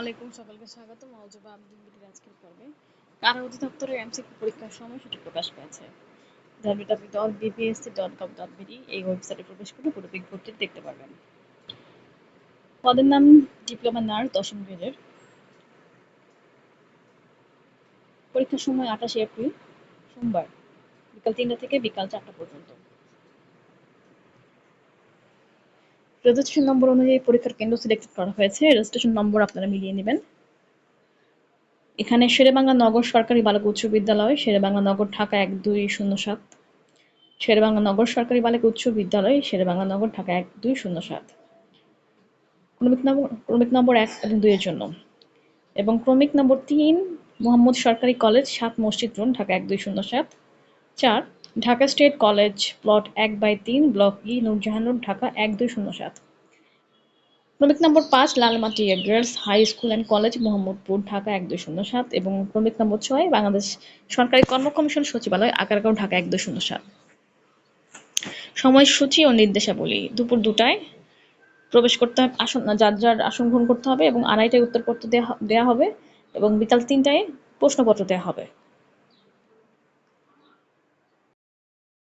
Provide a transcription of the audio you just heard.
আলাইকুম সকলকে স্বাগত মওজুবা আব্দুল বিডির আজকের পর্বে। কারা অধিদপ্তরের এমসিকিউ পরীক্ষার সময়সূচি প্রকাশ পেয়েছে? www.bpsc.gov.bd এই ওয়েবসাইটে প্রবেশ করে পুরো বিজ্ঞপ্তি দেখতে পারবেন। পদের নাম ডিপ্লোমা নার্স দশম গ্রেডের। পরীক্ষার সময় আঠাশে এপ্রিল, সোমবার, বিকাল তিনটা থেকে বিকাল চারটা পর্যন্ত। রেজিস্ট্রেশন নম্বর অনুযায়ী পরীক্ষার কেন্দ্র সিলেক্ট করা হয়েছে। রেজিস্ট্রেশন নম্বর আপনারা মিলিয়ে নেবেন। এখানে শেরেবাংলা নগর সরকারি বালক উচ্চ বিদ্যালয়, শেরেবাংলা নগর ঢাকা এক দুই শূন্য সাত। শেরেবাংলা নগর সরকারি বালক উচ্চ বিদ্যালয়, শেরেবাংলা নগর ঢাকা এক দুই শূন্য সাত। ক্রমিক নম্বর ক্রমিক নম্বর এক এবং দুইয়ের জন্য। এবং ক্রমিক নম্বর তিন, মোহাম্মদ সরকারি কলেজ, সাত মসজিদ রোড, ঢাকা এক দুই শূন্য সাত। চার ঢাকা স্টেট কলেজ প্লট এক বাই তিন, block E Nurjahan road Dhaka এক দুই শূন্য সাত। ক্রমিক নম্বর পাঁচ, Lalmatia girls high school and college Mohammadpur, Dhaka এক দুই শূন্য সাত এবং ক্রমিক নম্বর ছয়, বাংলাদেশ সরকারি কর্ম কমিশন সচিবালয়, আগারগাঁও, ঢাকা এক দুই শূন্য সাত। সময়সূচি ও নির্দেশাবলী, দুপুর দুটায় প্রবেশ করতে হবে, আসন যার যার আসন গ্রহণ করতে হবে এবং আড়াইটায় উত্তরপত্র দেওয়া দেওয়া হবে এবং বিকাল তিনটায় প্রশ্নপত্র দেওয়া হবে।